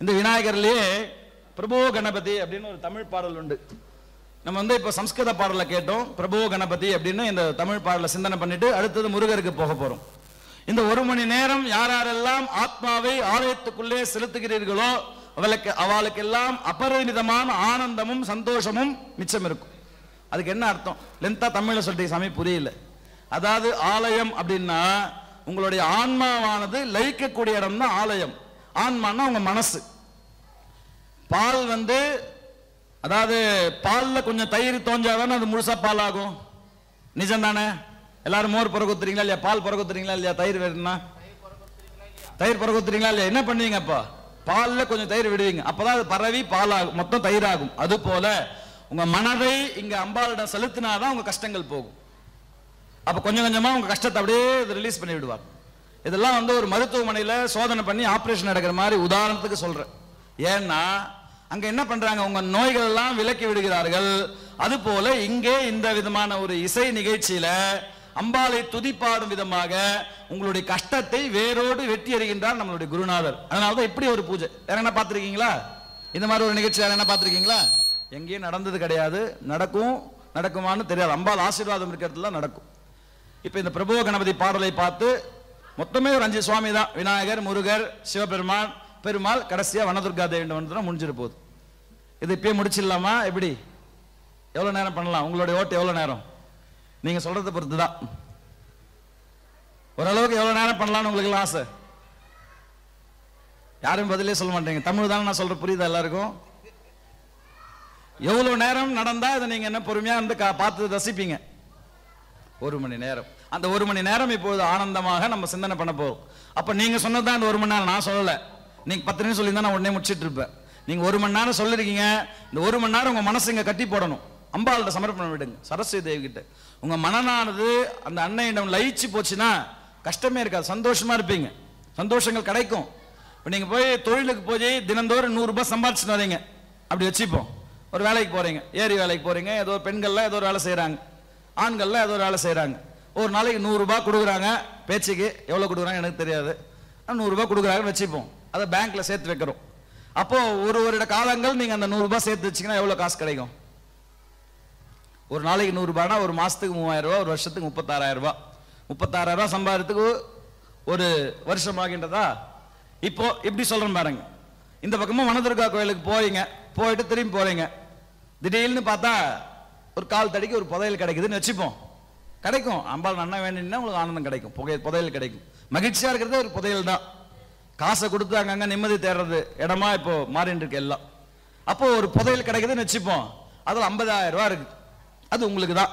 இந்த விநாயகர்லேயே பிரபோ கணபதி அப்படின்னு ஒரு தமிழ் பாடல் உண்டு. நம்ம வந்து இப்போ சம்ஸ்கிருத பாடலை கேட்டோம். பிரபோ கணபதி அப்படின்னு இந்த தமிழ் பாடலை சிந்தனை பண்ணிட்டு அடுத்தது முருகருக்கு போக போகிறோம் இந்த ஒரு மணி நேரம் யார் யாரெல்லாம் ஆத்மாவை ஆலயத்துக்குள்ளே செலுத்துகிறீர்களோ அவளுக்கு அவளுக்கெல்லாம் அபரிமிதமான ஆனந்தமும் சந்தோஷமும் மிச்சம் இருக்கும். அதுக்கு என்ன அர்த்தம்? லென்த்தா தமிழை சொல்லிட்டு சாமி புரியல. அதாவது ஆலயம் அப்படின்னா உங்களுடைய ஆன்மாவானது லயிக்கக்கூடிய இடம் தான் ஆலயம். ஆன்மான்னா அவங்க மனசு. பால் வந்து அதாவது பாலில் கொஞ்சம் தயிர் தோஞ்சாதானே அது முழுசாக பால் ஆகும் நிஜம் தானே எல்லாரும் மோர் பிறகுத்துறீங்களா இல்லையா? பால் பிறகுத்துறீங்களா இல்லையா? தயிர் வேணும்னா? தயிர் பிறகு ஊத்துறீங்களா இல்லையா? என்ன பண்ணுவீங்க அப்போ? பாலில் கொஞ்சம் தயிர் விடுவீங்க. அப்போதான் அது பரவி பால் ஆகும் மொத்தம் தயிர் ஆகும் அது போல உங்கள் மனதை இங்கே அம்பாளிடம் செலுத்தினாதான் உங்கள் கஷ்டங்கள் போகும். அப்போ கொஞ்சம் கொஞ்சமாக உங்கள் கஷ்டத்தை அப்படியே ரிலீஸ் பண்ணி விடுவார் இதெல்லாம் வந்து ஒரு மருத்துவமனையில் சோதனை பண்ணி ஆப்ரேஷன் நடக்கிற மாதிரி உதாரணத்துக்கு சொல்றேன். ஏன்னா அங்க என்ன பண்றாங்க? உங்க நோய்கள் எல்லாம் விலக்கி விடுகிறார்கள். அது போல இங்கே இந்த விதமான ஒரு இசை நிகழ்ச்சியில அம்பாளை துதிப்பாடும் விதமாக உங்களுடைய கஷ்டத்தை வேரோடு வெட்டி அறிகின்றார் நம்மளுடைய குருநாதர். அதனாலதான் இப்படி ஒரு பூஜை. வேற என்ன பார்த்துருக்கீங்களா? இந்த மாதிரி ஒரு நிகழ்ச்சி வேற என்ன எங்கேயும் நடந்தது கிடையாது. நடக்கும் நடக்குமான்னு தெரியாது. அம்பாள் ஆசீர்வாதம் இருக்கிறதுல நடக்கும். இப்போ இந்த பிரபு கணபதி பாடலை பார்த்து மொத்தமே ஒரு அஞ்சு சுவாமி தான் விநாயகர் முருகர் சிவபெருமான் பெருமாள் கடைசியாக வனதுர்கா தேவி வந்து முடிஞ்சிரு போகுது. இது இப்பயே முடிச்சிடலாமா? எப்படி? எவ்வளோ நேரம் பண்ணலாம்? உங்களுடைய ஓட்டு எவ்வளவு நேரம்? நீங்க சொல்றதை பொறுத்து தான் ஓரளவுக்கு எவ்வளோ நேரம் பண்ணலாம்னு உங்களுக்கு ஆசை. யாரும் பதிலே சொல்ல மாட்டீங்க. தமிழ் தானே நான் சொல்ற புரியுதா எல்லாருக்கும்? எவ்வளவு நேரம் நடந்தால் இதை நீங்கள் என்ன பொறுமையாக இருந்து கா- பார்த்து ரசிப்பீங்க? ஒரு மணி நேரம். அந்த ஒரு மணி நேரம் இப்பொழுது ஆனந்தமாக நம்ம சிந்தனை பண்ண போறோம். அப்ப நீங்க சொன்னதுதான் அந்த ஒரு மணி நேரம் நான் சொல்லல. நீங்க பத்து நிமிஷம் சொல்லியிருந்தா நான் உடனே முடிச்சிட்டு இருப்பேன். நீங்க ஒரு மணி நேரம் சொல்லிருக்கீங்க. இந்த ஒரு மணி நேரம் உங்க மனசு இங்க கட்டி போடணும். அம்பாள்கிட்ட சமர்ப்பணம் விடுங்க. சரஸ்வதி தேவி கிட்ட உங்க மனநானது அந்த அன்னையிடம் லயிச்சு போச்சுன்னா கஷ்டமே இருக்காது. சந்தோஷமா இருப்பீங்க. சந்தோஷங்கள் கிடைக்கும். இப்போ நீங்க போய் தொழிலுக்கு போய் தினந்தோறும் நூறுரூபா சம்பாதிச்சுட்டு வரீங்க. அப்படி வச்சுப்போம். ஒரு வேலைக்கு போறீங்க. ஏரி வேலைக்கு போறீங்க. ஏதோ பெண்கள்லாம் ஏதோ ஒரு வேலை செய்கிறாங்க ஆண்கள்லாம் ஏதோ ஒரு வேலை செய்கிறாங்க ஒரு நாளைக்கு நூறுரூபா கொடுக்குறாங்க பேச்சுக்கு எவ்வளோ கொடுக்குறாங்க எனக்கு தெரியாது. நூறுரூபா கொடுக்குறாங்கன்னு வச்சுப்போம். அதை பேங்க்கில் சேர்த்து வைக்கிறோம். அப்போது ஒரு வருட காலங்கள் நீங்கள் அந்த நூறுரூபா சேர்த்து வச்சீங்கன்னா எவ்வளோ காசு கிடைக்கும்? ஒரு நாளைக்கு நூறுரூபானா ஒரு மாதத்துக்கு மூவாயிரம் ஒரு வருஷத்துக்கு முப்பத்தாறாயிரரூபா முப்பத்தாறாயிரரூபா முப்பத்தாறாயிரம் சம்பாதிக்கிறதுக்கு ஒரு வருஷம் ஆகின்றதா? இப்போ எப்படி சொல்கிறேன் பாருங்க. இந்த பக்கமாக வனதுர்கா கோயிலுக்கு போறீங்க போயிட்டு திரும்பி போகிறீங்க திடீர்னு பார்த்தா ஒரு கால் தடிக்கு ஒரு புதையல் கிடைக்குதுன்னு வச்சுப்போம். கிடைக்கும். அம்பாள் நன்னா வேணும்னா உங்களுக்கு ஆனந்தம் கிடைக்கும். புகை புதையல் கிடைக்கும். மகிழ்ச்சியா இருக்கிறது ஒரு புதையல் தான். காசை கொடுத்து அங்கங்கே நிம்மதி தேடுறது இடமா இப்போ மாறிட்டு இருக்கு எல்லாம். அப்போ ஒரு புதையல் கிடைக்குதுன்னு வச்சுப்போம். அதுல ஐம்பதாயிரம் ரூபா இருக்கு. அது உங்களுக்கு தான்.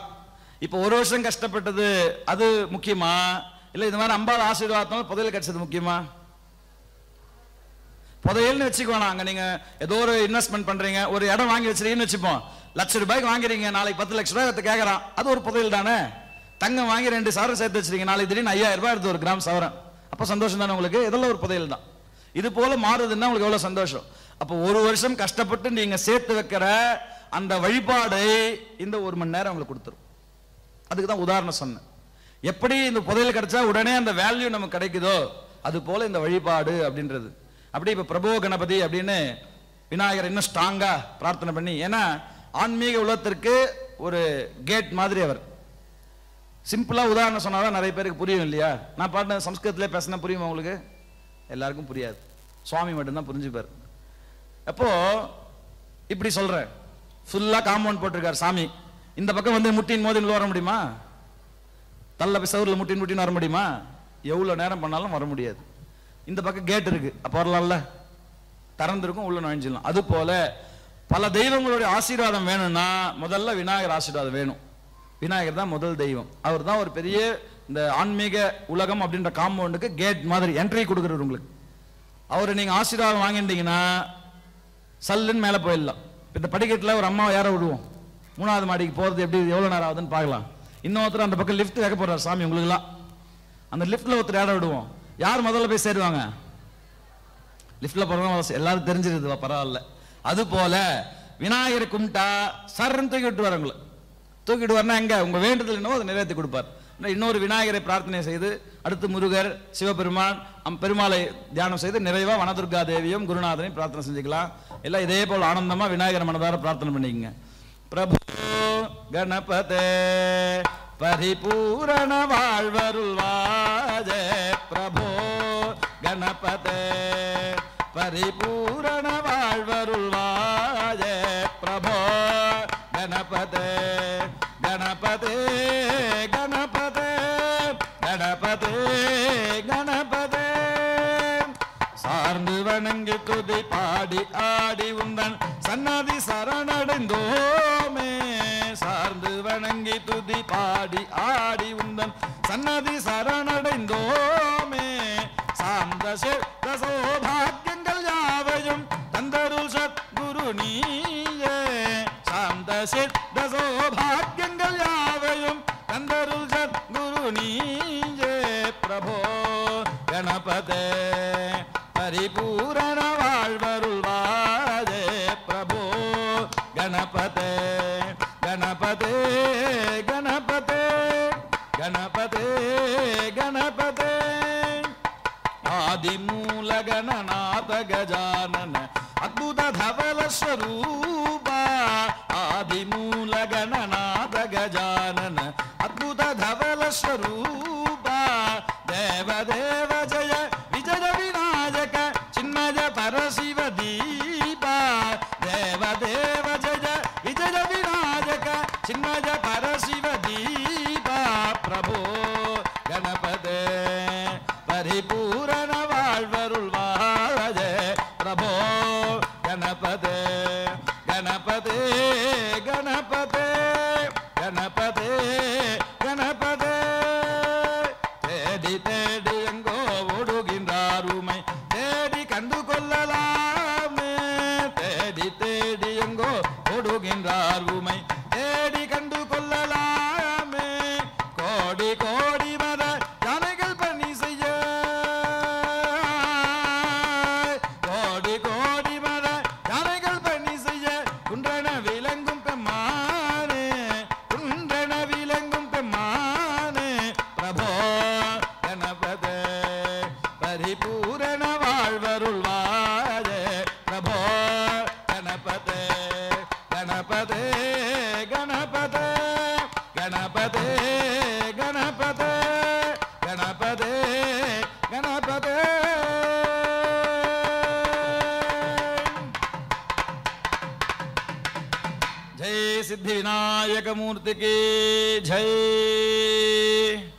இப்போ ஒரு வருஷம் கஷ்டப்பட்டது அது முக்கியமா? இல்ல இது மாதிரி அம்பாள் ஆசீர்வாதத்தினால புதையல் கிடைச்சது முக்கியமா? புதையல்னு வச்சுக்கோணும் அங்க நீங்க ஏதோ ஒரு இன்வெஸ்ட்மெண்ட் பண்றீங்க. ஒரு இடம் வாங்கி வச்சிருக்கீங்கன்னு வச்சுப்போம். லட்ச ரூபாய்க்கு வாங்குறீங்க. நாளைக்கு பத்து லட்ச ரூபாய் கேட்குறான் கேட்கறான் அது ஒரு புதையல் தானே? தங்கம் வாங்கி ரெண்டு சவரம் சேர்த்து வச்சிருக்கீங்க. நாளைக்கு திடீர்னு ஐயாயிரம் ரூபாய் எடுத்து ஒரு கிராம் சவரம். அப்போ சந்தோஷம் தானே உங்களுக்கு? இதெல்லாம் ஒரு புதையல் தான். இது போல மாறுதுன்னா உங்களுக்கு எவ்வளவு சந்தோஷம்? அப்போ ஒரு வருஷம் கஷ்டப்பட்டு நீங்க சேர்த்து வைக்கிற அந்த வழிபாடை இந்த ஒரு மணி நேரம் உங்களுக்கு கொடுத்துரும். அதுக்கு தான் உதாரணம் சொன்னேன். எப்படி இந்த புதையல் கிடைச்சா உடனே அந்த வேல்யூ நமக்கு கிடைக்குதோ அது போல இந்த வழிபாடு அப்படின்றது. அப்படி இப்ப பிரபோ கணபதி அப்படின்னு விநாயகர் இன்னும் ஸ்ட்ராங்கா பிரார்த்தனை பண்ணி ஏன்னா ஆன்மீக உலகத்திற்கு ஒரு கேட் மாதிரி அவர். சிம்பிளாக உதாரணம் சொன்னாதான் நிறைய பேருக்கு புரியும் இல்லையா? நான் பாட்டு சம்ஸ்கிருதத்தில் பேசினா புரியுமா உங்களுக்கு? எல்லாருக்கும் புரியாது. சுவாமி மட்டும்தான் புரிஞ்சுப்பார். அப்போது இப்படி சொல்கிறேன் ஃபுல்லாக காம்பவுண்ட் போட்டிருக்கார் சாமி. இந்த பக்கம் வந்து முட்டின் மோதி உள்ள வர முடியுமா? தள்ள போய் சவுரில் முட்டின் முட்டின்னு வர முடியுமா? எவ்வளோ நேரம் பண்ணாலும் வர முடியாது. இந்த பக்கம் கேட் இருக்குது அப்போ வரலாம்ல. திறந்துருக்கும் உள்ள நுழைஞ்சிடலாம். அது போல் பல தெய்வங்களுடைய ஆசீர்வாதம் வேணும்னா முதல்ல விநாயகர் ஆசீர்வாதம் வேணும். விநாயகர் தான் முதல் தெய்வம். அவர் தான் ஒரு பெரிய இந்த ஆன்மீக உலகம் அப்படின்ற காம்பவுண்டுக்கு கேட் மாதிரி என்ட்ரி கொடுக்குறாரு உங்களுக்கு. அவரை நீங்கள் ஆசீர்வாதம் வாங்கிட்டீங்கன்னா சல்லுன்னு மேலே போயிடலாம். இப்போ இந்த படிக்கட்டில் ஒரு அம்மாவை ஏற விடுவோம்? மூணாவது மாடிக்கு போகிறது எப்படி எவ்வளோ நேரம் ஆகுதுன்னு பார்க்கலாம். இன்னொருத்தர் அந்த பக்கம் லிஃப்ட் வைக்க போகிறார் சாமி உங்களுக்குலாம் அந்த லிஃப்ட்டில் ஒருத்தர் ஏற விடுவோம்? யார் முதல்ல போய் சேருவாங்க? லிஃப்ட்டில் போகிறவங்க எல்லாரும் தெரிஞ்சிருதுவா பரவாயில்ல. அது போல விநாயகர் கும்பிட்டா சரண் தூக்கிட்டு வரவங்களை தூக்கிட்டு வரனா உங்கள் வேண்டுதல் என்னவோ அதை நிறைவேற்றி கொடுப்பார். இன்னொரு விநாயகரை பிரார்த்தனை செய்து அடுத்து முருகர் சிவபெருமான் அம் பெருமாளை தியானம் செய்து நிறைவா வனதுர்கா தேவியும் குருநாதனையும் பிரார்த்தனை செஞ்சுக்கலாம். எல்லாம் இதே போல் ஆனந்தமா விநாயகர் மனதார பிரார்த்தனை பண்ணிக்கங்க. பிரபு கணபதே பரிபூரண வாழ்வருள் வாஜ பிரபோ கணபதே பரிபூரண வாழ்வருள்வாஜ பிரபோ கணபதே கணபதே கணபதே கணபதே கணபதே. சார்ந்து வணங்கி துதி பாடி ஆடி உந்தன் சன்னதி சரணடைந்தோமே. சார்ந்து வணங்கி துதி பாடி ஆடி உந்தன் சன்னதி சரணடைந்தோமே. சாந்த சித்த சௌபாக்கியங்கள் யாவையும் தந்தருள் சத்குரு நீயே சாந்த சித்த சௌபாக்கியங்கள் யாவையும் தந்தருள் சத்குரு நீயே பிரபோ. கணபதே பரிபூரண வாழ்வருள்வாதே பிரபோ. கணபதே கணபதே கணபதே கணபதே கணபதே. ஆதிமூலகணநாத கஜானன अद्भुत धवल स्वरूप आदिमूल गणनाद गजानन अद्भुत धवल स्वरूप देवदेव கொள்ளலாமே सिद्धि विनायक मूर्ति के जय।